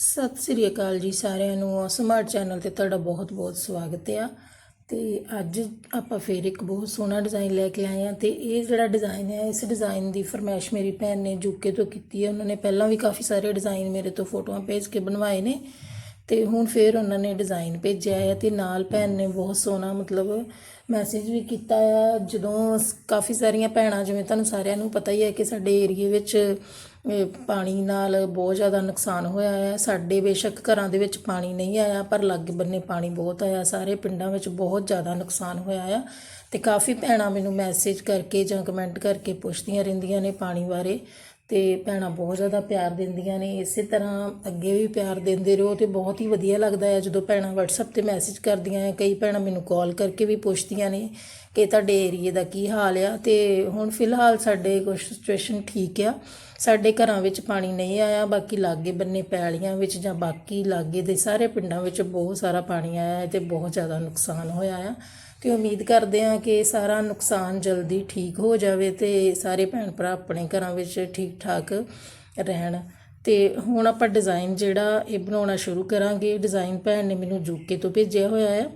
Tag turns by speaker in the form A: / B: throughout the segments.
A: ਸਤਿ ਸ੍ਰੀ ਅਕਾਲ ਜੀ ਸਾਰਿਆਂ ਨੂੰ। ਸਮਾਰਟ ਚੈਨਲ ਤੇ ਤੁਹਾਡਾ ਬਹੁਤ-ਬਹੁਤ ਸਵਾਗਤ ਹੈ ਤੇ ਅੱਜ ਆਪਾਂ ਫੇਰ ਇੱਕ ਬਹੁਤ ਸੋਹਣਾ ਡਿਜ਼ਾਈਨ ਲੈ ਕੇ ਆਏ ਆ ਤੇ ਇਹ ਜਿਹੜਾ ਡਿਜ਼ਾਈਨ ਹੈ ਇਸ ਡਿਜ਼ਾਈਨ ਦੀ ਫਰਮਾਇਸ਼ ਮੇਰੀ ਭੈਣ ਨੇ ਜੁਕੇ ਤੋਂ ਕੀਤੀ ਹੈ ਉਹਨਾਂ ਨੇ ਪਹਿਲਾਂ ਵੀ ਕਾਫੀ ਸਾਰੇ ਡਿਜ਼ਾਈਨ ਮੇਰੇ ਤੋਂ ਫੋਟੋਆਂ ਭੇਜ ਕੇ ਬਣਵਾਏ ਨੇ ਤੇ ਹੁਣ ਫੇਰ ਉਹਨਾਂ ਨੇ ਡਿਜ਼ਾਈਨ ਭੇਜਿਆ ਹੈ ਤੇ ਨਾਲ ਭੈਣ ਨੇ ਬਹੁਤ ਸੋਹਣਾ ਮਤਲਬ ਮੈਸੇਜ ਵੀ ਕੀਤਾ ਆ। ਜਦੋਂ ਕਾਫੀ ਸਾਰੀਆਂ ਭੈਣਾਂ, ਜਿਵੇਂ ਤੁਹਾਨੂੰ ਸਾਰਿਆਂ ਨੂੰ ਪਤਾ ਹੀ ਹੈ ਕਿ ਸਾਡੇ ਏਰੀਏ ਵਿੱਚ ਪਾਣੀ ਨਾਲ ਬਹੁਤ ਜ਼ਿਆਦਾ ਨੁਕਸਾਨ ਹੋਇਆ ਹੈ। ਸਾਡੇ ਬੇਸ਼ੱਕ ਘਰਾਂ ਦੇ ਵਿੱਚ ਪਾਣੀ ਨਹੀਂ ਆਇਆ, ਪਰ ਲਾਗੇ ਬੰਨੇ ਪਾਣੀ ਬਹੁਤ ਆਇਆ। ਸਾਰੇ ਪਿੰਡਾਂ ਵਿੱਚ ਬਹੁਤ ਜ਼ਿਆਦਾ ਨੁਕਸਾਨ ਹੋਇਆ ਆ। ਤੇ ਕਾਫੀ ਭੈਣਾਂ ਮੈਨੂੰ ਮੈਸੇਜ ਕਰਕੇ ਜਾਂ ਕਮੈਂਟ ਕਰਕੇ ਪੁੱਛਦੀਆਂ ਰਹਿੰਦੀਆਂ ਨੇ ਪਾਣੀ ਬਾਰੇ। ਤੇ ਭੈਣਾਂ ਬਹੁਤ ਜ਼ਿਆਦਾ ਪਿਆਰ ਦਿੰਦੀਆਂ ਨੇ। ਇਸੇ ਤਰ੍ਹਾਂ ਅੱਗੇ ਵੀ ਪਿਆਰ ਦਿੰਦੇ ਰਹੋ ਤੇ ਬਹੁਤ ਹੀ ਵਧੀਆ ਲੱਗਦਾ ਹੈ। ਜਦੋਂ ਭੈਣਾਂ WhatsApp ਤੇ ਮੈਸੇਜ ਕਰਦੀਆਂ ਆ ਕਈ ਭੈਣਾਂ ਮੈਨੂੰ ਕਾਲ ਕਰਕੇ ਵੀ ਪੁੱਛਦੀਆਂ ਨੇ ਕਿ ਤੁਹਾਡੇ ਏਰੀਏ ਦਾ ਕੀ ਹਾਲ ਆ। ਤੇ ਹੁਣ ਫਿਲਹਾਲ ਸਾਡੇ ਕੁਝ ਸਿਚੁਏਸ਼ਨ ਠੀਕ ਆ। ਸਾਡੇ ਘਰਾਂ ਵਿੱਚ ਪਾਣੀ ਨਹੀਂ ਆਇਆ, ਬਾਕੀ ਲਾਗੇ ਬੰਨੇ ਪੈਲੀਆਂ ਵਿੱਚ ਜਾਂ ਬਾਕੀ ਲਾਗੇ ਦੇ ਸਾਰੇ ਪਿੰਡਾਂ ਵਿੱਚ ਬਹੁਤ ਸਾਰਾ ਪਾਣੀ ਆਇਆ ਹੈ ਤੇ ਬਹੁਤ ਜ਼ਿਆਦਾ ਨੁਕਸਾਨ ਹੋਇਆ ਆ। ਤੇ ਉਮੀਦ ਕਰਦੇ ਹਾਂ ਕਿ ਸਾਰਾ ਨੁਕਸਾਨ ਜਲਦੀ ਠੀਕ ਹੋ ਜਾਵੇ ਤੇ ਸਾਰੇ ਭੈਣ ਭਰਾ ਆਪਣੇ ਘਰਾਂ ਵਿੱਚ ਠੀਕ ਠਾਕ ਰਹਿਣ। ਤੇ ਹੁਣ ਆਪਾਂ ਡਿਜ਼ਾਈਨ ਜਿਹੜਾ ਇਹ ਬਣਾਉਣਾ ਸ਼ੁਰੂ ਕਰਾਂਗੇ। ਡਿਜ਼ਾਈਨ ਭੈਣ ਨੇ ਮੈਨੂੰ ਯੂਕੇ ਤੋਂ ਭੇਜਿਆ ਹੋਇਆ ਹੈ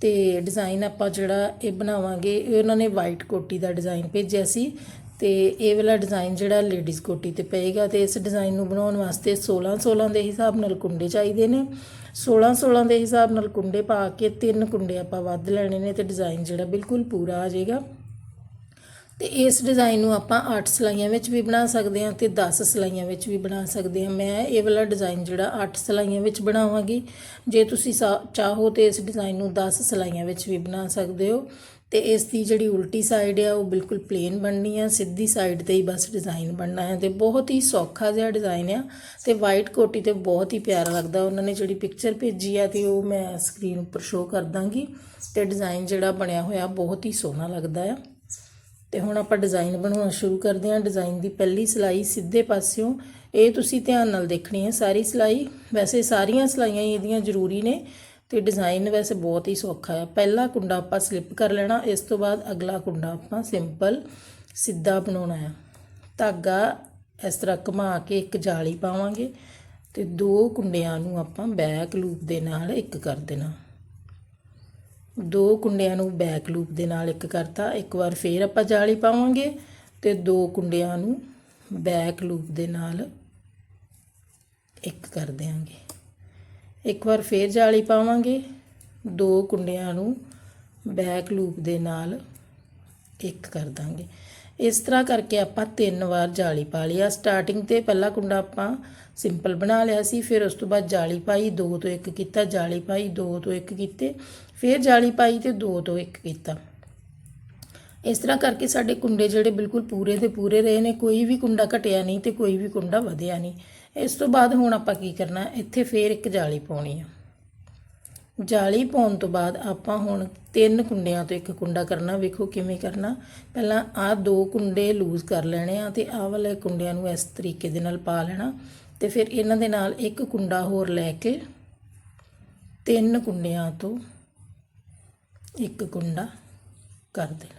A: ਤੇ ਡਿਜ਼ਾਈਨ ਆਪਾਂ ਜਿਹੜਾ ਇਹ ਬਣਾਵਾਂਗੇ, ਇਹ ਉਹਨਾਂ ਨੇ ਵਾਈਟ ਕੋਟੀ ਦਾ ਡਿਜ਼ਾਈਨ ਭੇਜਿਆ ਸੀ। ਤੇ ਇਹ ਵਾਲਾ ਡਿਜ਼ਾਈਨ ਜਿਹੜਾ ਲੇਡੀਜ਼ ਕੋਟੀ ਤੇ ਪਏਗਾ ਤੇ ਇਸ ਡਿਜ਼ਾਈਨ ਨੂੰ ਬਣਾਉਣ ਵਾਸਤੇ 16 16 ਦੇ ਹਿਸਾਬ ਨਾਲ ਕੁੰਡੇ ਚਾਹੀਦੇ ਨੇ। 16 16 ਦੇ ਹਿਸਾਬ ਨਾਲ ਕੁੰਡੇ ਪਾ ਕੇ ਤਿੰਨ ਕੁੰਡੇ ਆਪਾਂ ਵੱਧ ਲੈਣੇ ਨੇ ਤੇ ਡਿਜ਼ਾਈਨ ਜਿਹੜਾ ਬਿਲਕੁਲ ਪੂਰਾ ਆ ਜਾਏਗਾ। ਤੇ ਇਸ ਡਿਜ਼ਾਈਨ ਨੂੰ ਆਪਾਂ 8 ਸਲਾਈਆਂ ਵਿੱਚ ਵੀ ਬਣਾ ਸਕਦੇ ਹਾਂ ਤੇ 10 ਸਲਾਈਆਂ ਵਿੱਚ ਵੀ ਬਣਾ ਸਕਦੇ ਹਾਂ। ਮੈਂ ਇਹ ਵਾਲਾ ਡਿਜ਼ਾਈਨ ਜਿਹੜਾ 8 ਸਲਾਈਆਂ ਵਿੱਚ ਬਣਾਵਾਂਗੀ। ਜੇ ਤੁਸੀਂ ਸਾ- ਚਾਹੋ ਤੇ ਇਸ ਡਿਜ਼ਾਈਨ ਨੂੰ 10 ਸਲਾਈਆਂ ਵਿੱਚ ਵੀ ਬਣਾ ਸਕਦੇ ਹੋ। ਤੇ ਇਸ ਦੀ ਜਿਹੜੀ ਉਲਟੀ ਸਾਈਡ ਆ, ਉਹ ਬਿਲਕੁਲ ਪਲੇਨ ਬਣਨੀ ਆ, ਸਿੱਧੀ ਸਾਈਡ ਤੇ ਹੀ ਬਸ ਡਿਜ਼ਾਈਨ ਬਣਨਾ ਹੈ ਤੇ ਬਹੁਤ ਹੀ ਸੌਖਾ ਜਿਹਾ ਡਿਜ਼ਾਈਨ ਆ ਤੇ ਵਾਈਟ ਕੋਟੀ ਤੇ ਬਹੁਤ ਹੀ ਪਿਆਰਾ ਲੱਗਦਾ। ਉਹਨਾਂ ਨੇ ਜਿਹੜੀ ਪਿਕਚਰ ਭੇਜੀ ਆ ਤੇ ਉਹ ਮੈਂ ਸਕਰੀਨ ਉੱਪਰ ਸ਼ੋਅ ਕਰ ਦਾਂਗੀ ਤੇ ਡਿਜ਼ਾਈਨ ਜਿਹੜਾ ਬਣਿਆ ਹੋਇਆ ਬਹੁਤ ਹੀ ਸੋਹਣਾ ਲੱਗਦਾ ਆ। ਤੇ ਹੁਣ ਆਪਾਂ ਡਿਜ਼ਾਈਨ ਬਣਾਉਣਾ ਸ਼ੁਰੂ ਕਰਦੇ ਹਾਂ। ਡਿਜ਼ਾਈਨ ਦੀ ਪਹਿਲੀ ਸਲਾਈ ਸਿੱਧੇ ਪਾਸਿਓਂ। ਇਹ ਤੁਸੀਂ ਧਿਆਨ ਨਾਲ ਦੇਖਣੀ ਹੈ ਸਾਰੀ ਸਲਾਈ। ਵੈਸੇ ਸਾਰੀਆਂ ਸਲਾਈਆਂ ਹੀ ਇਹਦੀਆਂ ਜ਼ਰੂਰੀ ਨੇ। ਤੇ ਡਿਜ਼ਾਈਨ ਵੈਸੇ ਬਹੁਤ ਹੀ ਸੌਖਾ ਹੈ। ਪਹਿਲਾ ਕੁੰਡਾ ਆਪਾਂ ਸਲਿੱਪ ਕਰ ਲੈਣਾ, ਇਸ ਤੋਂ ਬਾਅਦ ਅਗਲਾ ਕੁੰਡਾ ਆਪਾਂ ਸਿੰਪਲ ਸਿੱਧਾ ਬਣਾਉਣਾ ਹੈ। ਧਾਗਾ ਇਸ ਤਰ੍ਹਾਂ ਘੁਮਾ ਕੇ ਇੱਕ ਜਾਲੀ ਪਾਵਾਂਗੇ ਤੇ ਦੋ ਕੁੰਡਿਆਂ ਨੂੰ ਆਪਾਂ ਬੈਕ ਲੂਪ ਦੇ ਨਾਲ ਇੱਕ ਕਰ ਦੇਣਾ। ਦੋ ਕੁੰਡਿਆਂ ਨੂੰ ਬੈਕ ਲੂਪ ਦੇ ਨਾਲ ਇੱਕ ਕਰਤਾ, ਇੱਕ ਵਾਰ ਫੇਰ ਆਪਾਂ ਜਾਲੀ ਪਾਵਾਂਗੇ ਤੇ ਦੋ ਕੁੰਡਿਆਂ ਨੂੰ ਬੈਕ ਲੂਪ ਦੇ ਨਾਲ ਇੱਕ ਕਰ ਦਿਆਂਗੇ। ਇੱਕ ਵਾਰ ਫੇਰ ਜਾਲੀ ਪਾਵਾਂਗੇ। ਦੋ ਕੁੰਡਿਆਂ ਨੂੰ ਬੈਕ ਲੂਪ ਦੇ ਨਾਲ ਇੱਕ ਕਰ ਦਾਂਗੇ। ਇਸ ਤਰ੍ਹਾਂ ਕਰਕੇ ਆਪਾਂ ਤਿੰਨ ਵਾਰ ਜਾਲੀ ਪਾ ਲਿਆ ਸਟਾਰਟਿੰਗ ਤੇ ਪਹਿਲਾ ਕੁੰਡਾ ਆਪਾਂ ਸਿੰਪਲ ਬਣਾ ਲਿਆ ਸੀ। ਫਿਰ ਉਸ ਤੋਂ ਬਾਅਦ ਜਾਲੀ ਪਾਈ, ਦੋ ਤੋਂ ਇੱਕ ਕੀਤਾ, ਜਾਲੀ ਪਾਈ, ਦੋ ਤੋਂ ਇੱਕ ਕੀਤੇ। ਫਿਰ ਜਾਲੀ ਪਾਈ ਤੇ ਦੋ ਤੋਂ ਇੱਕ ਕੀਤਾ। ਇਸ ਤਰ੍ਹਾਂ ਕਰਕੇ ਸਾਡੇ ਕੁੰਡੇ ਜਿਹੜੇ ਬਿਲਕੁਲ ਪੂਰੇ ਦੇ ਪੂਰੇ ਰਹੇ ਨੇ। ਕੋਈ ਵੀ ਕੁੰਡਾ ਘਟਿਆ ਨਹੀਂ ਤੇ ਕੋਈ ਵੀ ਕੁੰਡਾ ਵਧਿਆ ਨਹੀਂ। ਇਸ ਤੋਂ ਬਾਅਦ ਹੁਣ ਆਪਾਂ ਕੀ ਕਰਨਾ, ਇੱਥੇ ਫੇਰ ਇੱਕ ਜਾਲੀ ਪਾਉਣੀ ਆ। ਜਾਲੀ ਪਾਉਣ ਤੋਂ ਬਾਅਦ ਆਪਾਂ ਹੁਣ ਤਿੰਨ ਕੁੰਡਿਆਂ ਤੋਂ ਇੱਕ ਕੁੰਡਾ ਕਰਨਾ, ਵੇਖੋ ਕਿਵੇਂ ਕਰਨਾ। ਪਹਿਲਾਂ ਆਹ ਦੋ ਕੁੰਡੇ ਲੂਜ਼ ਕਰ ਲੈਣੇ ਆ ਤੇ ਆਹ ਵਾਲੇ ਕੁੰਡਿਆਂ ਨੂੰ ਇਸ ਤਰੀਕੇ ਦੇ ਨਾਲ ਪਾ ਲੈਣਾ ਤੇ ਫਿਰ ਇਹਨਾਂ ਦੇ ਨਾਲ ਇੱਕ ਕੁੰਡਾ ਹੋਰ ਲੈ ਕੇ ਤਿੰਨ ਕੁੰਡਿਆਂ ਤੋਂ ਇੱਕ ਕੁੰਡਾ ਕਰ ਦੇਣਾ।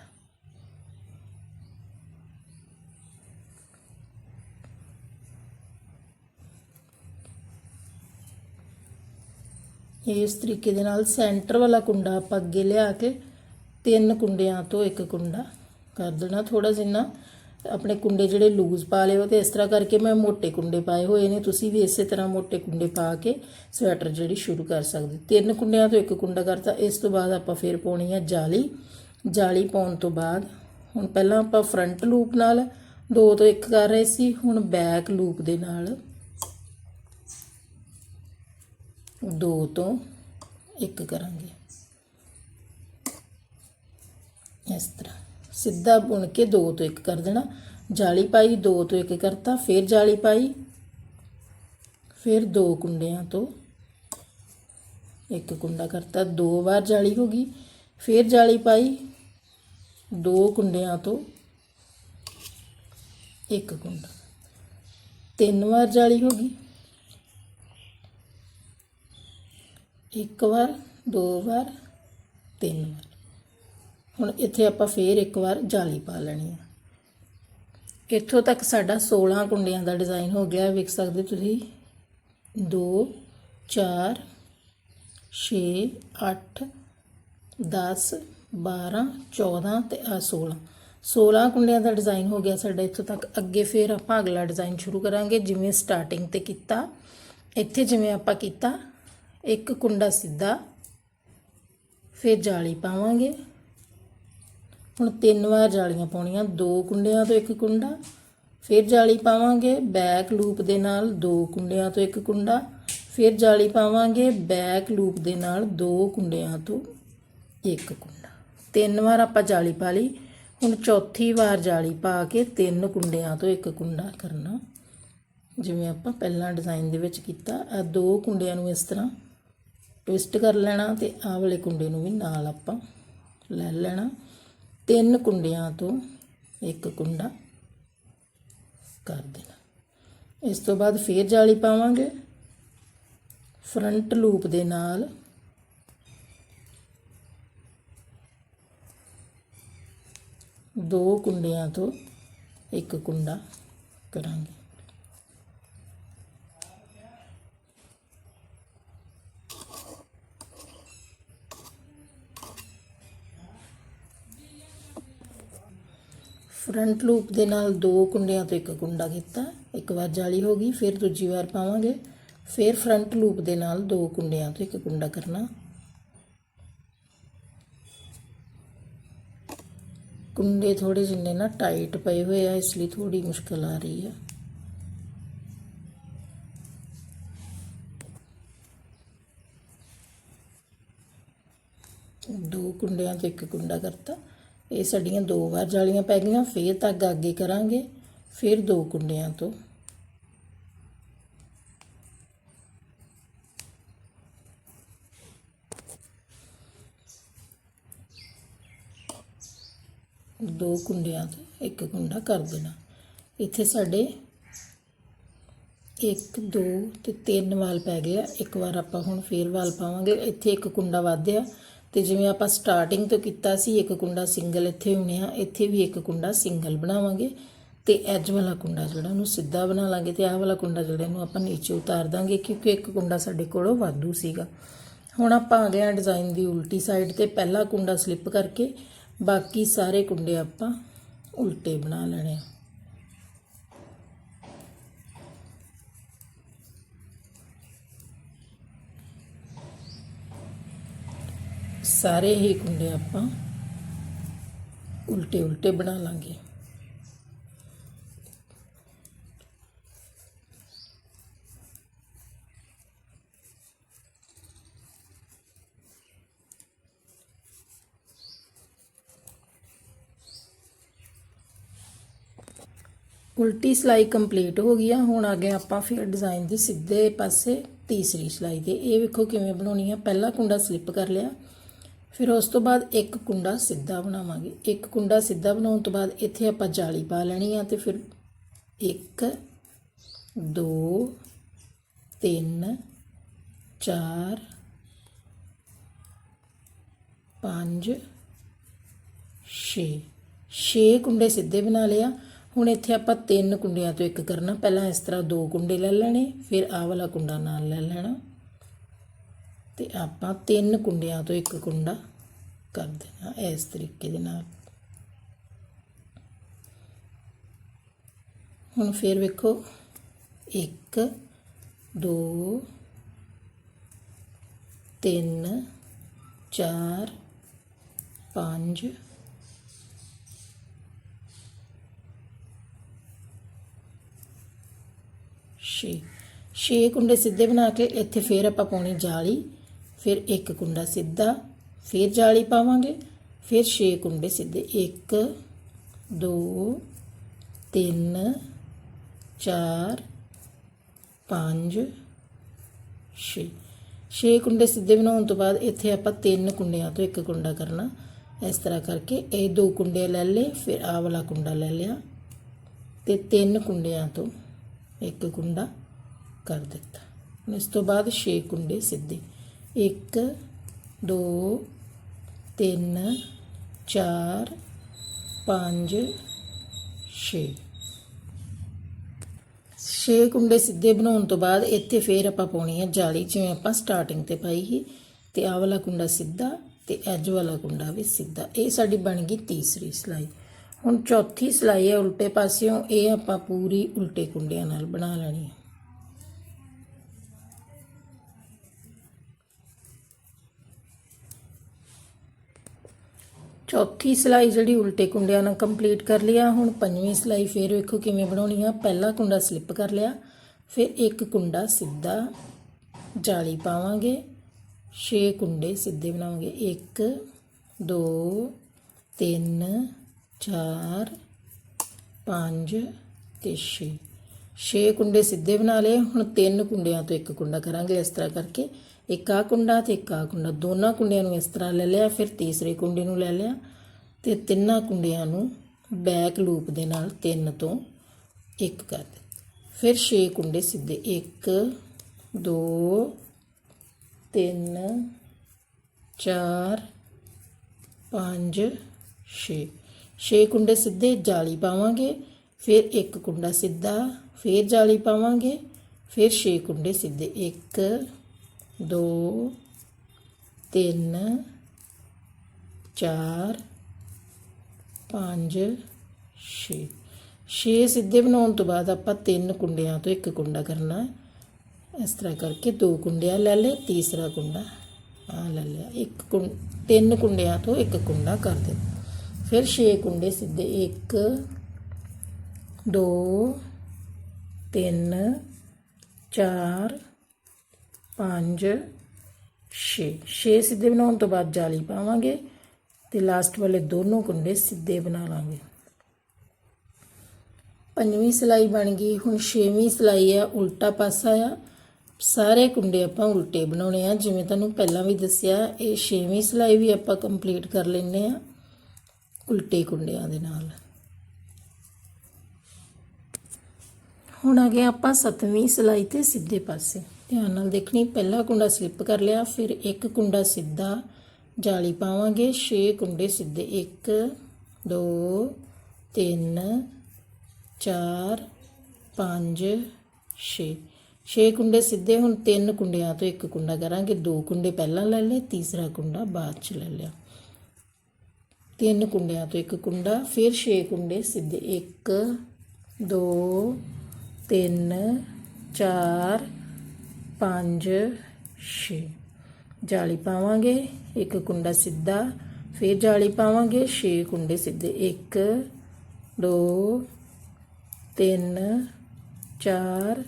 A: ਇਸ ਤਰੀਕੇ ਦੇ ਨਾਲ ਸੈਂਟਰ ਵਾਲਾ ਕੁੰਡਾ ਆਪਾਂ ਅੱਗੇ ਲਿਆ ਕੇ ਤਿੰਨ ਕੁੰਡਿਆਂ ਤੋਂ ਇੱਕ ਕੁੰਡਾ ਕਰ ਦੇਣਾ ਥੋੜਾ ਜਿੰਨਾ ਆਪਣੇ ਕੁੰਡੇ ਜਿਹੜੇ ਲੂਜ਼ ਪਾ ਲਿਓ ਤੇ ਇਸ ਤਰ੍ਹਾਂ ਕਰਕੇ ਮੈਂ ਮੋٹے ਕੁੰਡੇ ਪਾਏ ਹੋਏ ਨੇ। ਤੁਸੀਂ ਵੀ ਇਸੇ ਤਰ੍ਹਾਂ ਮੋٹے ਕੁੰਡੇ ਪਾ ਕੇ ਸਵੈਟਰ ਜਿਹੜੀ ਸ਼ੁਰੂ ਕਰ ਸਕਦੇ ਤਿੰਨ ਕੁੰਡਿਆਂ ਤੋਂ ਇੱਕ ਕੁੰਡਾ ਕਰਤਾ। ਇਸ ਤੋਂ ਬਾਅਦ ਆਪਾਂ ਫੇਰ ਪਾਉਣੀ ਆ ਜਾਲੀ। ਜਾਲੀ ਪਾਉਣ ਤੋਂ ਬਾਅਦ ਹੁਣ ਪਹਿਲਾਂ ਆਪਾਂ ਫਰੰਟ ਲੂਪ ਨਾਲ ਦੋ ਤੋਂ ਇੱਕ ਕਰ ਰਹੇ ਸੀ। ਹੁਣ ਬੈਕ ਲੂਪ ਦੇ ਨਾਲ ਦੋ ਤੋਂ ਇੱਕ ਕਰਾਂਗੇ। ਇਸ ਤਰ੍ਹਾਂ। ਸਿੱਧਾ ਬੁਣ ਕੇ ਦੋ ਤੋਂ ਇੱਕ ਕਰ ਦੇਣਾ। ਜਾਲੀ ਪਾਈ ਦੋ ਤੋਂ ਇੱਕ ਕਰਤਾ, ਫਿਰ ਜਾਲੀ ਪਾਈ। ਫਿਰ ਦੋ ਕੁੰਡਿਆਂ ਤੋਂ ਇੱਕ ਕੁੰਡਾ ਕਰਤਾ। ਦੋ ਵਾਰ ਜਾਲੀ ਹੋ ਗਈ। ਫਿਰ ਜਾਲੀ ਪਾਈ। ਦੋ ਕੁੰਡਿਆਂ ਤੋਂ ਇੱਕ ਕੁੰਡਾ। ਤਿੰਨ ਵਾਰ ਜਾਲੀ ਹੋ ਗਈ। ਇੱਕ ਵਾਰ, ਦੋ ਵਾਰ, ਤਿੰਨ ਵਾਰ। ਹੁਣ ਇੱਥੇ ਆਪਾਂ ਫੇਰ ਇੱਕ ਵਾਰ ਜਾਲੀ ਪਾ ਲੈਣੀ ਹੈ ਇੱਥੋਂ ਤੱਕ ਸਾਡਾ 16 ਕੁੰਡਿਆਂ ਦਾ ਡਿਜ਼ਾਈਨ ਹੋ ਗਿਆ। ਵੇਖ ਸਕਦੇ ਤੁਸੀਂ। 2 4 6 8 10 12 14 ਤੇ ਆ 16 16 ਕੁੰਡਿਆਂ ਦਾ ਡਿਜ਼ਾਈਨ ਹੋ ਗਿਆ ਸਾਡਾ। ਇੱਥੋਂ ਤੱਕ ਅੱਗੇ ਫਿਰ ਆਪਾਂ ਅਗਲਾ ਡਿਜ਼ਾਈਨ ਸ਼ੁਰੂ ਕਰਾਂਗੇ। ਜਿਵੇਂ ਸਟਾਰਟਿੰਗ ਤੇ ਕੀਤਾ। ਇੱਥੇ ਜਿਵੇਂ ਆਪਾਂ ਕੀਤਾ ਇੱਕ ਕੁੰਡਾ ਸਿੱਧਾ, ਫਿਰ ਜਾਲੀ ਪਾਵਾਂਗੇ। ਹੁਣ ਤਿੰਨ ਵਾਰ ਜਾਲੀਆਂ ਪਾਉਣੀਆਂ, ਦੋ ਕੁੰਡਿਆਂ ਤੋਂ ਇੱਕ ਕੁੰਡਾ, ਫਿਰ ਜਾਲੀ ਪਾਵਾਂਗੇ ਬੈਕ ਲੂਪ ਦੇ ਨਾਲ ਦੋ ਕੁੰਡਿਆਂ ਤੋਂ ਇੱਕ ਕੁੰਡਾ, ਫਿਰ ਜਾਲੀ ਪਾਵਾਂਗੇ ਬੈਕ ਲੂਪ ਦੇ ਨਾਲ ਦੋ ਕੁੰਡਿਆਂ ਤੋਂ ਇੱਕ ਕੁੰਡਾ। ਤਿੰਨ ਵਾਰ ਆਪਾਂ ਜਾਲੀ ਪਾ ਲਈ। ਹੁਣ ਚੌਥੀ ਵਾਰ ਜਾਲੀ ਪਾ ਕੇ ਤਿੰਨ ਕੁੰਡਿਆਂ ਤੋਂ ਇੱਕ ਕੁੰਡਾ ਕਰਨਾ। ਜਿਵੇਂ ਆਪਾਂ ਪਹਿਲਾਂ ਡਿਜ਼ਾਈਨ ਦੇ ਵਿੱਚ ਕੀਤਾ ਆ ਦੋ ਕੁੰਡਿਆਂ ਨੂੰ ਇਸ ਤਰ੍ਹਾਂ ਟਵਿਸਟ ਕਰ ਲੈਣਾ ਤੇ ਆਹ ਵਾਲੇ ਕੁੰਡੇ ਨੂੰ ਵੀ ਨਾਲ ਆਪਾਂ ਲੈ ਲੈਣਾ। ਤਿੰਨ ਕੁੰਡਿਆਂ ਤੋਂ ਇੱਕ ਕੁੰਡਾ ਕਰ ਦੇਣਾ। ਇਸ ਤੋਂ ਬਾਅਦ ਫੇਰ ਜਾਲੀ ਪਾਵਾਂਗੇ। ਫਰੰਟ ਲੂਪ ਦੇ ਨਾਲ ਦੋ ਕੁੰਡਿਆਂ ਤੋਂ ਇੱਕ ਕੁੰਡਾ ਕਰਾਂਗੇ। ਫਰੰਟ ਲੂਪ ਦੇ ਨਾਲ ਦੋ ਕੁੰਡਿਆਂ ਤੋਂ ਇੱਕ ਕੁੰਡਾ ਕੀਤਾ। ਇੱਕ ਵਾਰ ਜਾਲੀ ਹੋ ਗਈ, ਫਿਰ ਦੂਜੀ ਵਾਰ ਪਾਵਾਂਗੇ। ਫਿਰ ਫਰੰਟ ਲੂਪ ਦੇ ਨਾਲ ਦੋ ਕੁੰਡਿਆਂ ਤੋਂ ਇੱਕ ਕੁੰਡਾ ਕਰਨਾ। ਕੁੰਡੇ ਥੋੜੇ ਜਿੰਨੇ ਨਾ ਟਾਈਟ ਪਏ ਹੋਏ ਆ, ਇਸ ਲਈ ਥੋੜੀ ਮੁਸ਼ਕਲ ਆ ਰਹੀ ਹੈ ਦੋ ਕੁੰਡਿਆਂ ਤੋਂ ਇੱਕ ਕੁੰਡਾ ਕਰਤਾ। ਇਹ ਸਾਡੀਆਂ ਦੋ ਵਾਰ ਜਾਲੀਆਂ ਪੈ ਗਈਆਂ, ਫੇਰ ਧਾਗਾ ਅੱਗੇ ਕਰਾਂਗੇ, ਫਿਰ ਦੋ ਕੁੰਡਿਆਂ ਤੋਂ। ਦੋ ਕੁੰਡਿਆਂ ਤੋਂ ਇੱਕ ਕੁੰਡਾ ਕਰ ਦੇਣਾ। ਇੱਥੇ ਸਾਡੇ 1 2 ਤੇ 3 ਵਾਲ ਪੈ ਗਏ ਆ। ਇੱਕ ਵਾਰ ਆਪਾਂ ਹੁਣ ਫੇਰ ਵਾਲ ਪਾਵਾਂਗੇ। ਇੱਥੇ ਇੱਕ ਕੁੰਡਾ ਵਧਿਆ ਤੇ ਜਿਵੇਂ ਆਪਾਂ ਸਟਾਰਟਿੰਗ ਤੋਂ ਕੀਤਾ ਸੀ, ਇੱਕ ਕੁੰਡਾ ਸਿੰਗਲ ਇੱਥੇ ਹੋਣੇ ਆ, ਇੱਥੇ ਵੀ ਇੱਕ ਕੁੰਡਾ ਸਿੰਗਲ ਬਣਾਵਾਂਗੇ ਤੇ ਐਜ ਵਾਲਾ ਕੁੰਡਾ ਜਿਹੜਾ ਉਹਨੂੰ ਸਿੱਧਾ ਬਣਾ ਲਾਂਗੇ ਤੇ ਆਹ ਵਾਲਾ ਕੁੰਡਾ ਜਿਹੜਾ ਇਹਨੂੰ ਆਪਾਂ ਨੀਚੇ ਉਤਾਰ ਦਾਂਗੇ ਕਿਉਂਕਿ ਇੱਕ ਕੁੰਡਾ ਸਾਡੇ ਕੋਲੋਂ ਵਾਧੂ ਸੀਗਾ। ਹੁਣ ਆਪਾਂ ਆ ਗਏ ਆ ਡਿਜ਼ਾਈਨ ਦੀ ਉਲਟੀ ਸਾਈਡ ਤੇ ਪਹਿਲਾ ਕੁੰਡਾ ਸਲਿੱਪ ਕਰਕੇ ਬਾਕੀ ਸਾਰੇ ਕੁੰਡੇ ਆਪਾਂ ਉਲਟੇ ਬਣਾ ਲੈਣੇ ਆ। ਸਾਰੇ ਹੀ ਕੁੰਡੇ ਆਪਾਂ ਉਲਟੇ ਉਲਟੇ ਬਣਾ ਲਾਂਗੇ। ਉਲਟੀ ਸਿਲਾਈ ਕੰਪਲੀਟ ਹੋ ਗਈ ਆ, ਹੁਣ ਅੱਗੇ ਆਪਾਂ ਫਿਰ ਡਿਜ਼ਾਈਨ ਦੀ ਸਿੱਧੇ ਪਾਸੇ ਤੀਸਰੀ ਸਿਲਾਈ ਤੇ ਇਹ ਵੇਖੋ ਕਿਵੇਂ ਬਣਾਉਣੀ ਆ। ਪਹਿਲਾ ਕੁੰਡਾ ਸਲਿੱਪ ਕਰ ਲਿਆ। ਫਿਰ ਉਸ ਤੋਂ ਬਾਅਦ ਇੱਕ ਕੁੰਡਾ ਸਿੱਧਾ ਬਣਾਵਾਂਗੇ। ਇੱਕ ਕੁੰਡਾ ਸਿੱਧਾ ਬਣਾਉਣ ਤੋਂ ਬਾਅਦ ਇੱਥੇ ਆਪਾਂ ਜਾਲੀ ਪਾ ਲੈਣੀ ਆ ਤੇ ਫਿਰ 1 2 3 4 5 6 6 ਕੁੰਡੇ ਸਿੱਧੇ ਬਣਾ ਲਿਆ ਹੁਣ ਇੱਥੇ ਆਪਾਂ ਤਿੰਨ ਕੁੰਡਿਆਂ ਤੋਂ ਇੱਕ ਕਰਨਾ। ਪਹਿਲਾਂ ਇਸ ਤਰ੍ਹਾਂ ਦੋ ਕੁੰਡੇ ਲੈ ਲੈਣੇ, ਫਿਰ ਆਹ ਵਾਲਾ ਕੁੰਡਾ ਨਾਲ ਲੈ ਲੈਣਾ। ਤੇ ਆਪਾਂ ਤਿੰਨ ਕੁੰਡਿਆਂ ਤੋਂ ਇੱਕ ਕੁੰਡਾ ਕਰ ਦੇਣਾ ਇਸ ਤਰੀਕੇ ਦੇ ਨਾਲ। ਹੁਣ ਫਿਰ ਵੇਖੋ 1 2 3 4 5 ਛੇ। ਛੇ ਕੁੰਡੇ ਸਿੱਧੇ ਬਣਾ ਕੇ ਇੱਥੇ ਫੇਰ ਆਪਾਂ ਪਾਉਣੀ ਜਾਲੀ। ਫਿਰ ਇੱਕ ਕੁੰਡਾ ਸਿੱਧਾ, ਫਿਰ ਜਾਲੀ ਪਾਵਾਂਗੇ, ਫਿਰ ਛੇ ਕੁੰਡੇ ਸਿੱਧੇ। 1 2 3 4 5 6 ਛੇ ਕੁੰਡੇ ਸਿੱਧੇ ਬਣਾਉਣ ਤੋਂ ਬਾਅਦ ਇੱਥੇ ਆਪਾਂ ਤਿੰਨ ਕੁੰਡਿਆਂ ਤੋਂ ਇੱਕ ਕੁੰਡਾ ਕਰਨਾ। ਇਸ ਤਰ੍ਹਾਂ ਕਰਕੇ ਇਹ ਦੋ ਕੁੰਡੇ ਲੈ ਲਏ, ਫਿਰ ਆਹ ਵਾਲਾ ਕੁੰਡਾ ਲੈ ਲਿਆ ਤੇ ਤਿੰਨ ਕੁੰਡਿਆਂ ਤੋਂ ਇੱਕ ਕੁੰਡਾ ਕਰ ਦਿੱਤਾ। ਇਸ ਤੋਂ ਬਾਅਦ 6 ਕੁੰਡੇ ਸਿੱਧੇ। 1 2 3 4 5 6 ਛੇ ਕੁੰਡੇ ਸਿੱਧੇ ਬਣਾਉਣ ਤੋਂ ਬਾਅਦ ਇੱਥੇ ਫੇਰ ਆਪਾਂ ਪਾਉਣੀ ਹੈ ਜਾਲੀ, ਜਿਵੇਂ ਆਪਾਂ ਸਟਾਰਟਿੰਗ ਤੇ ਪਾਈ ਸੀ। ਤੇ ਆਹ ਵਾਲਾ ਕੁੰਡਾ ਸਿੱਧਾ ਤੇ ਐਜ ਵਾਲਾ ਕੁੰਡਾ ਵੀ ਸਿੱਧਾ। ਇਹ ਸਾਡੀ ਬਣ ਗਈ ਤੀਸਰੀ ਸਿਲਾਈ। ਹੁਣ ਚੌਥੀ ਸਿਲਾਈ ਹੈ ਉਲਟੇ ਪਾਸਿਓਂ ਇਹ ਆਪਾਂ ਪੂਰੀ ਉਲਟੇ ਕੁੰਡਿਆਂ ਨਾਲ ਬਣਾ ਲੈਣੀ ਹੈ ਚੌਥੀ ਸਲਾਈ ਜਿਹੜੀ ਉਲਟੇ ਕੁੰਡਿਆਂ ਨਾਲ ਕੰਪਲੀਟ ਕਰ ਲਿਆ। ਹੁਣ ਪੰਜਵੀਂ ਸਲਾਈ ਫੇਰ ਵੇਖੋ ਕਿਵੇਂ ਬਣਾਉਣੀ ਆ। ਪਹਿਲਾ ਕੁੰਡਾ ਸਲਿੱਪ ਕਰ ਲਿਆ, ਫਿਰ ਇੱਕ ਕੁੰਡਾ ਸਿੱਧਾ ਜਾਲੀ ਪਾਵਾਂਗੇ। 6 ਕੁੰਡੇ ਸਿੱਧੇ ਬਣਾਵਾਂਗੇ। 1 2 3 4 5 ਤੇ 6 6 ਕੁੰਡੇ ਸਿੱਧੇ ਬਣਾ ਲਏ। ਹੁਣ ਤਿੰਨ ਕੁੰਡਿਆਂ ਤੋਂ ਇੱਕ ਕੁੰਡਾ ਕਰਾਂਗੇ ਇਸ ਤਰ੍ਹਾਂ ਕਰਕੇ। ਇੱਕ ਆ ਕੁੰਡਾ ਤੇ ਇੱਕ ਆ ਕੁੰਡਾ। ਦੋਨਾਂ ਕੁੰਡਿਆਂ ਨੂੰ ਇਸ ਤਰ੍ਹਾਂ ਲੈ ਲਿਆ, ਫਿਰ ਤੀਸਰੇ ਕੁੰਡੇ ਨੂੰ ਲੈ ਲਿਆ ਤੇ ਤਿੰਨਾਂ ਕੁੰਡਿਆਂ ਨੂੰ ਬੈਕ ਲੂਪ ਦੇ ਨਾਲ ਤਿੰਨ ਤੋਂ ਇੱਕ ਕਰ ਦਿੱਤਾ। ਫਿਰ ਛੇ ਕੁੰਡੇ ਸਿੱਧੇ। 1 2 3 4 5 6 6 ਕੁੰਡੇ ਸਿੱਧੇ, ਜਾਲੀ ਪਾਵਾਂਗੇ, ਫਿਰ ਇੱਕ ਕੁੰਡਾ ਸਿੱਧਾ, ਫਿਰ ਜਾਲੀ ਪਾਵਾਂਗੇ, ਫਿਰ 6 ਕੁੰਡੇ ਸਿੱਧੇ। 1 2 3 4 5 6 6 ਸਿੱਧੇ ਬਣਾਉਣ ਤੋਂ ਬਾਅਦ ਆਪਾਂ ਤਿੰਨ ਕੁੰਡਿਆਂ ਤੋਂ ਇੱਕ ਕੁੰਡਾ ਕਰਨਾ ਇਸ ਤਰ੍ਹਾਂ ਕਰਕੇ ਦੋ ਕੁੰਡਿਆਂ ਲੈ ਲਏ, ਤੀਸਰਾ ਕੁੰਡਾ ਆ ਲੈ ਲਿਆ। ਇੱਕ ਕੁੰ, ਤਿੰਨ ਕੁੰਡਿਆਂ ਤੋਂ ਇੱਕ ਕੁੰਡਾ ਕਰ ਦੇ ਫਿਰ 6 ਕੁੰਡੇ ਸਿੱਧੇ 1 2 3 4 5 6 6 ਸਿੱਧੇ ਬਣਾਉਣ ਤੋਂ ਬਾਅਦ ਜਾਲੀ ਪਾਵਾਂਗੇ ਤੇ ਲਾਸਟ ਵਾਲੇ ਦੋਨੋਂ ਕੁੰਡੇ ਸਿੱਧੇ ਬਣਾ ਲਾਂਗੇ। ਪੰਜਵੀਂ ਸਲਾਈ ਬਣ ਗਈ। ਹੁਣ ਛੇਵੀਂ ਸਲਾਈ ਆ, ਉਲਟਾ ਪਾਸਾ ਆ। ਸਾਰੇ ਕੁੰਡੇ ਆਪਾਂ ਉਲਟੇ ਬਣਾਉਣੇ ਆ। ਜਿਵੇਂ ਤੁਹਾਨੂੰ ਪਹਿਲਾਂ ਵੀ ਦੱਸਿਆ, ਇਹ ਛੇਵੀਂ ਸਲਾਈ ਵੀ ਆਪਾਂ ਕੰਪਲੀਟ ਕਰ ਲੈਨੇ ਆ, ਉਲਟੇ ਕੁੰਡਿਆਂ ਦੇ ਨਾਲ। ਹੁਣ ਆ ਗਏ ਆਪਾਂ ਸੱਤਵੀਂ ਸਲਾਈ ਤੇ ਸਿੱਧੇ ਪਾਸੇ। ਧਿਆਨ ਨਾਲ ਦੇਖਣੀ, ਪਹਿਲਾ ਕੁੰਡਾ ਸਲਿੱਪ ਕਰ ਲਿਆ, ਫਿਰ ਇੱਕ ਕੁੰਡਾ ਸਿੱਧਾ ਜਾਲੀ ਪਾਵਾਂਗੇ 6 ਕੁੰਡੇ ਸਿੱਧੇ 1 2 3 4 5 6 6 ਕੁੰਡੇ ਸਿੱਧੇ, ਹੁਣ ਤਿੰਨ ਕੁੰਡਿਆਂ ਤੋਂ ਇੱਕ ਕੁੰਡਾ ਕਰਾਂਗੇ, ਦੋ ਕੁੰਡੇ ਪਹਿਲਾਂ ਲੈ ਲਏ, ਤੀਸਰਾ ਕੁੰਡਾ ਬਾਅਦ ਚ ਲੈ ਲਿਆ। ਤਿੰਨ ਕੁੰਡਿਆਂ ਤੋਂ ਇੱਕ ਕੁੰਡਾ, ਫਿਰ 6 ਕੁੰਡੇ ਸਿੱਧੇ 1 2 3 4 5 6 ਜਾਲੀ ਪਾਵਾਂਗੇ, ਇੱਕ ਕੁੰਡਾ ਸਿੱਧਾ, ਫਿਰ ਜਾਲੀ ਪਾਵਾਂਗੇ 6 ਕੁੰਡੇ ਸਿੱਧੇ। 1 2 3 4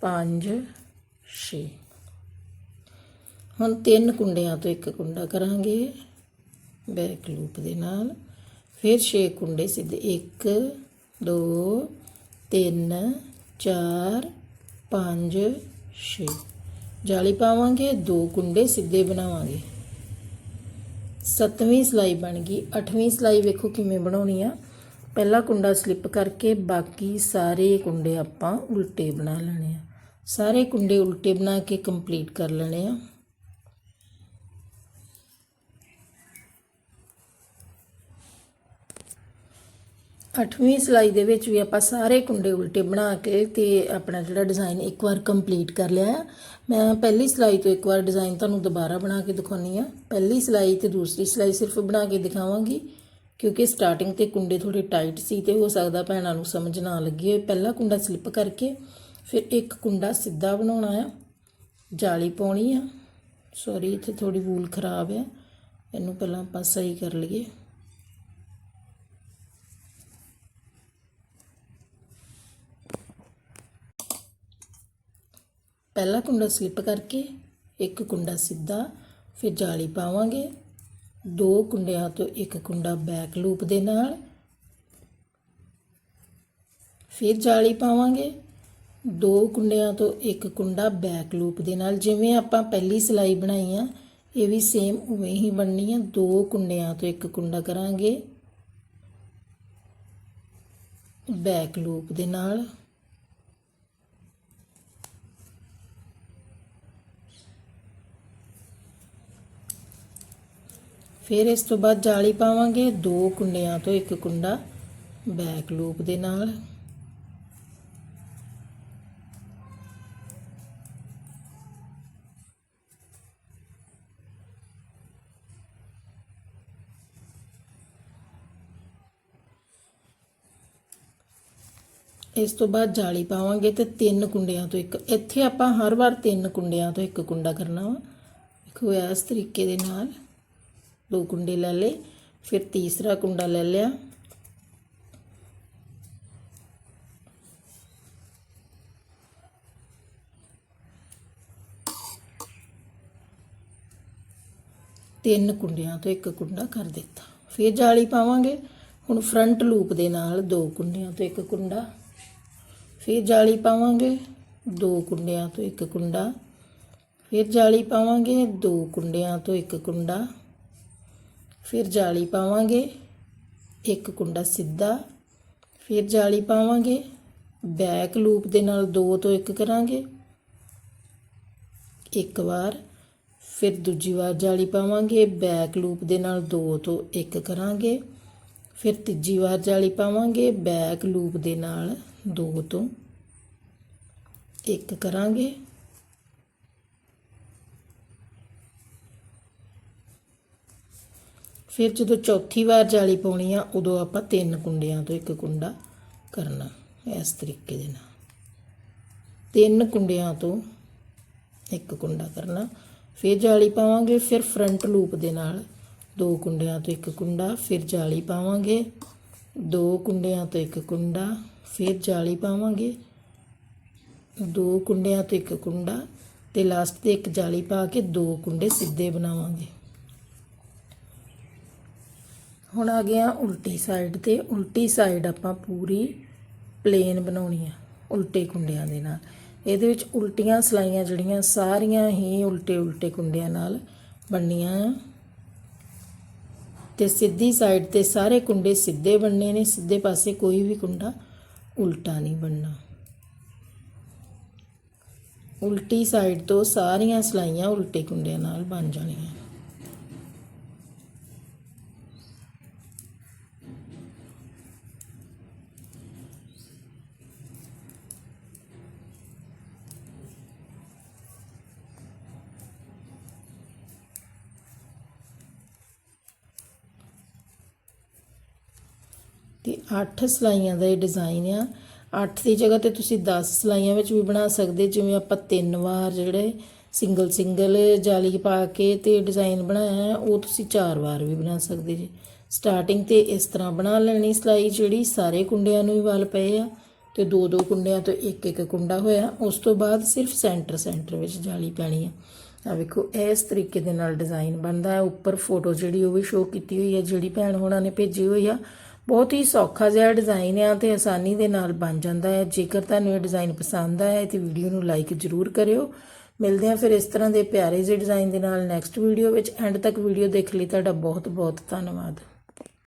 A: 5 6 ਹੁਣ ਤਿੰਨ ਕੁੰਡਿਆਂ ਤੋਂ ਇੱਕ ਕੁੰਡਾ ਕਰਾਂਗੇ, ਬੈਕ ਲੂਪ ਦੇ ਨਾਲ। ਫਿਰ 6 ਕੁੰਡੇ ਸਿੱਧੇ। 1 2 3 4 5 6 ਜਾਲੀ ਪਾਵਾਂਗੇ, ਦੋ ਕੁੰਡੇ ਸਿੱਧੇ ਬਣਾਵਾਂਗੇ। ਸੱਤਵੀਂ ਸਲਾਈ ਬਣ ਗਈ। ਅੱਠਵੀਂ ਸਲਾਈ ਵੇਖੋ ਕਿਵੇਂ ਬਣਾਉਣੀ ਆ। ਪਹਿਲਾ ਕੁੰਡਾ ਸਲਿੱਪ ਕਰਕੇ ਬਾਕੀ ਸਾਰੇ ਕੁੰਡੇ ਆਪਾਂ ਉਲਟੇ ਬਣਾ ਲੈਣੇ ਆ। ਸਾਰੇ ਕੁੰਡੇ ਉਲਟੇ ਬਣਾ ਕੇ ਕੰਪਲੀਟ ਕਰ ਲੈਣੇ ਆ। ਅੱਠਵੀਂ ਸਲਾਈ ਦੇ ਵਿੱਚ ਵੀ ਆਪਾਂ ਸਾਰੇ ਕੁੰਡੇ ਉਲਟੇ ਬਣਾ ਕੇ ਤੇ ਆਪਣਾ ਜਿਹੜਾ ਡਿਜ਼ਾਈਨ ਇੱਕ ਵਾਰ ਕੰਪਲੀਟ ਕਰ ਲਿਆ ਹੈ। ਮੈਂ ਪਹਿਲੀ ਸਲਾਈ ਤੋਂ ਇੱਕ ਵਾਰ ਡਿਜ਼ਾਈਨ ਤੁਹਾਨੂੰ ਦੁਬਾਰਾ ਬਣਾ ਕੇ ਦਿਖਾਉਣੀ ਆ। ਪਹਿਲੀ ਸਲਾਈ ਤੇ ਦੂਸਰੀ ਸਲਾਈ ਸਿਰਫ ਬਣਾ ਕੇ ਦਿਖਾਵਾਂਗੀ, ਕਿਉਂਕਿ ਸਟਾਰਟਿੰਗ ਤੇ ਕੁੰਡੇ ਥੋੜੇ ਟਾਈਟ ਸੀ ਤੇ ਹੋ ਸਕਦਾ ਭੈਣਾਂ ਨੂੰ ਸਮਝ ਨਾ ਲੱਗੀ ਹੋਏ। ਪਹਿਲਾ ਕੁੰਡਾ ਸਲਿੱਪ ਕਰਕੇ ਫਿਰ ਇੱਕ ਕੁੰਡਾ ਸਿੱਧਾ ਬਣਾਉਣਾ ਆ। ਜਾਲੀ ਪਾਉਣੀ ਆ। ਸੌਰੀ ਇੱਥੇ ਥੋੜੀ ਵੂਲ ਖਰਾਬ ਆ। ਇਹਨੂੰ ਪਹਿਲਾਂ ਆਪਾਂ ਸਹੀ ਕਰ ਲਈਏ। ਪਹਿਲਾ ਕੁੰਡਾ ਸਲਿੱਪ ਕਰਕੇ, ਇੱਕ ਕੁੰਡਾ ਸਿੱਧਾ, ਫਿਰ ਜਾਲੀ ਪਾਵਾਂਗੇ। ਦੋ ਕੁੰਡਿਆਂ ਤੋਂ ਇੱਕ ਕੁੰਡਾ ਬੈਕ ਲੂਪ ਦੇ ਨਾਲ, ਫਿਰ ਜਾਲੀ ਪਾਵਾਂਗੇ। ਦੋ ਕੁੰਡਿਆਂ ਤੋਂ ਇੱਕ ਕੁੰਡਾ ਬੈਕ ਲੂਪ ਦੇ ਨਾਲ, ਜਿਵੇਂ ਆਪਾਂ ਪਹਿਲੀ ਸਿਲਾਈ ਬਣਾਈ ਆ, ਇਹ ਵੀ ਸੇਮ ਉਵੇਂ ਹੀ ਬਣਨੀ ਆ। ਦੋ ਕੁੰਡਿਆਂ ਤੋਂ ਇੱਕ ਕੁੰਡਾ ਕਰਾਂਗੇ ਬੈਕ ਲੂਪ ਦੇ ਨਾਲ। ਫਿਰ ਇਸ ਤੋਂ ਬਾਅਦ ਜਾਲੀ ਪਾਵਾਂਗੇ ਦੋ ਕੁੰਡਿਆਂ ਤੋਂ ਇੱਕ ਕੁੰਡਾ ਬੈਕ ਲੂਪ ਦੇ ਨਾਲ। ਇਸ ਤੋਂ ਬਾਅਦ ਜਾਲੀ ਪਾਵਾਂਗੇ ਤੇ ਤਿੰਨ ਕੁੰਡਿਆਂ ਤੋਂ ਇੱਕ। ਇੱਥੇ ਆਪਾਂ ਹਰ ਵਾਰ ਤਿੰਨ ਕੁੰਡਿਆਂ ਤੋਂ ਇੱਕ ਕੁੰਡਾ ਕਰਨਾ ਵਾ। ਦੇਖੋ ਇਸ ਤਰੀਕੇ ਦੇ ਨਾਲ। ਦੋ ਕੁੰਡੇ ਲੈ ਲਏ, ਫਿਰ ਤੀਸਰਾ ਕੁੰਡਾ ਲੈ ਲਿਆ। ਤਿੰਨ ਕੁੰਡਿਆਂ ਤੋਂ ਇੱਕ ਕੁੰਡਾ ਕਰ ਦਿੱਤਾ। ਫਿਰ ਜਾਲੀ ਪਾਵਾਂਗੇ। ਹੁਣ ਫਰੰਟ ਲੂਪ ਦੇ ਨਾਲ ਦੋ ਕੁੰਡਿਆਂ ਤੋਂ ਇੱਕ ਕੁੰਡਾ। ਫਿਰ ਜਾਲੀ ਪਾਵਾਂਗੇ। ਦੋ ਕੁੰਡਿਆਂ ਤੋਂ ਇੱਕ ਕੁੰਡਾ। ਫਿਰ ਜਾਲੀ ਪਾਵਾਂਗੇ। ਦੋ ਕੁੰਡਿਆਂ ਤੋਂ ਇੱਕ ਕੁੰਡਾ। ਫਿਰ ਜਾਲੀ ਪਾਵਾਂਗੇ, ਇੱਕ ਕੁੰਡਾ ਸਿੱਧਾ। ਫਿਰ ਜਾਲੀ ਪਾਵਾਂਗੇ, ਬੈਕ ਲੂਪ ਦੇ ਨਾਲ ਦੋ ਤੋਂ ਇੱਕ ਕਰਾਂਗੇ। ਇੱਕ ਵਾਰ, ਫਿਰ ਦੂਜੀ ਵਾਰ ਜਾਲੀ ਪਾਵਾਂਗੇ, ਬੈਕ ਲੂਪ ਦੇ ਨਾਲ ਦੋ ਤੋਂ ਇੱਕ ਕਰਾਂਗੇ। ਫਿਰ ਤੀਜੀ ਵਾਰ ਜਾਲੀ ਪਾਵਾਂਗੇ, ਬੈਕ ਲੂਪ ਦੇ ਨਾਲ ਦੋ ਤੋਂ ਇੱਕ ਕਰਾਂਗੇ। ਫਿਰ ਜਦੋਂ ਚੌਥੀ ਵਾਰ ਜਾਲੀ ਪਾਉਣੀ ਆ, ਉਦੋਂ ਆਪਾਂ ਤਿੰਨ ਕੁੰਡਿਆਂ ਤੋਂ ਇੱਕ ਕੁੰਡਾ ਕਰਨਾ, ਇਸ ਤਰੀਕੇ ਦੇ ਨਾਲ। ਤਿੰਨ ਕੁੰਡਿਆਂ ਤੋਂ ਇੱਕ ਕੁੰਡਾ ਕਰਨਾ, ਫਿਰ ਜਾਲੀ ਪਾਵਾਂਗੇ, ਫਿਰ ਫਰੰਟ ਲੂਪ ਦੇ ਨਾਲ ਦੋ ਕੁੰਡਿਆਂ ਤੋਂ ਇੱਕ ਕੁੰਡਾ, ਫਿਰ ਜਾਲੀ ਪਾਵਾਂਗੇ, ਦੋ ਕੁੰਡਿਆਂ ਤੋਂ ਇੱਕ ਕੁੰਡਾ, ਫਿਰ ਜਾਲੀ ਪਾਵਾਂਗੇ, ਦੋ ਕੁੰਡਿਆਂ ਤੋਂ ਇੱਕ ਕੁੰਡਾ ਤੇ ਲਾਸਟ ਤੇ ਇੱਕ ਜਾਲੀ ਪਾ ਕੇ ਦੋ ਕੁੰਡੇ ਸਿੱਧੇ ਬਣਾਵਾਂਗੇ। ਹੁਣ ਆ ਗਿਆ ਉਲਟੀ ਸਾਈਡ ਤੇ, ਉਲਟੀ ਸਾਈਡ ਆਪਾਂ ਪੂਰੀ ਪਲੇਨ ਬਣਾਉਣੀ ਆ, ਉਲਟੇ ਕੁੰਡਿਆਂ ਦੇ ਨਾਲ। ਇਹਦੇ ਵਿੱਚ ਉਲਟੀਆਂ ਸਲਾਈਆਂ ਜਿਹੜੀਆਂ ਸਾਰੀਆਂ ਹੀ ਉਲਟੇ ਉਲਟੇ ਕੁੰਡਿਆਂ ਨਾਲ ਬਣਨੀਆਂ ਆ। ਤੇ ਸਿੱਧੀ ਸਾਈਡ ਤੇ ਸਾਰੇ ਕੁੰਡੇ ਸਿੱਧੇ ਬਣਨੇ ਨੇ, ਸਿੱਧੇ ਪਾਸੇ ਕੋਈ ਵੀ ਕੁੰਡਾ ਉਲਟਾ ਨਹੀਂ ਬਣਨਾ। ਉਲਟੀ ਸਾਈਡ ਤੋਂ ਸਾਰੀਆਂ ਸਲਾਈਆਂ ਉਲਟੇ ਕੁੰਡਿਆਂ ਨਾਲ ਬਣ ਜਾਣੀਆਂ। 8 ਸਲਾਈਆਂ ਦਾ ਇਹ ਡਿਜ਼ਾਈਨ ਆ। 8 ਦੀ ਜਗ੍ਹਾ ਤੇ ਤੁਸੀਂ 10 ਸਲਾਈਆਂ ਵਿੱਚ ਵੀ ਬਣਾ ਸਕਦੇ, ਜਿਵੇਂ ਆਪਾਂ ਤਿੰਨ ਵਾਰ ਜਿਹੜੇ ਸਿੰਗਲ ਸਿੰਗਲ ਜਾਲੀ ਪਾ ਕੇ ਤੇ ਡਿਜ਼ਾਈਨ ਬਣਾਇਆ ਹੈ, ਉਹ ਤੁਸੀਂ ਚਾਰ ਵਾਰ ਵੀ ਬਣਾ ਸਕਦੇ ਜੀ। ਸਟਾਰਟਿੰਗ ਤੇ ਇਸ ਤਰ੍ਹਾਂ ਬਣਾ ਲੈਣੀ ਸਲਾਈ ਜਿਹੜੀ ਸਾਰੇ ਕੁੰਡਿਆਂ ਨੂੰ ਹੀ ਵੱਲ ਪਏ ਆ ਤੇ ਦੋ ਦੋ ਕੁੰਡਿਆਂ ਤੋਂ ਇੱਕ ਇੱਕ ਕੁੰਡਾ ਹੋਇਆ। ਉਸ ਤੋਂ ਬਾਅਦ ਸਿਰਫ ਸੈਂਟਰ ਸੈਂਟਰ ਵਿੱਚ ਜਾਲੀ ਪੈਣੀ ਆ। ਆ ਵੇਖੋ, ਇਸ ਤਰੀਕੇ ਦੇ ਨਾਲ ਡਿਜ਼ਾਈਨ ਬਣਦਾ ਹੈ। ਉੱਪਰ ਫੋਟੋ ਜਿਹੜੀ ਉਹ ਵੀ ਸ਼ੋਅ ਕੀਤੀ ਹੋਈ ਹੈ, ਜਿਹੜੀ ਭੈਣ ਹੋਣਾ ਨੇ ਭੇਜੀ ਹੋਈ ਆ। ਬਹੁਤ ਹੀ ਸੌਖਾ ਜਿਹਾ ਡਿਜ਼ਾਈਨ ਆ ਤੇ ਆਸਾਨੀ ਦੇ ਨਾਲ ਬਣ ਜਾਂਦਾ ਹੈ। ਜੇਕਰ ਤੁਹਾਨੂੰ ਇਹ ਡਿਜ਼ਾਈਨ ਪਸੰਦ ਆਇਆ ਤੇ ਵੀਡੀਓ ਨੂੰ ਲਾਈਕ ਜ਼ਰੂਰ ਕਰਿਓ। ਮਿਲਦੇ ਹਾਂ ਫਿਰ ਇਸ ਤਰ੍ਹਾਂ ਦੇ ਪਿਆਰੇ ਜਿਹੇ ਡਿਜ਼ਾਈਨ ਦੇ ਨਾਲ ਨੈਕਸਟ ਵੀਡੀਓ ਵਿੱਚ। ਐਂਡ ਤੱਕ ਵੀਡੀਓ ਦੇਖ ਲਈ ਤੁਹਾਡਾ ਬਹੁਤ ਬਹੁਤ ਧੰਨਵਾਦ।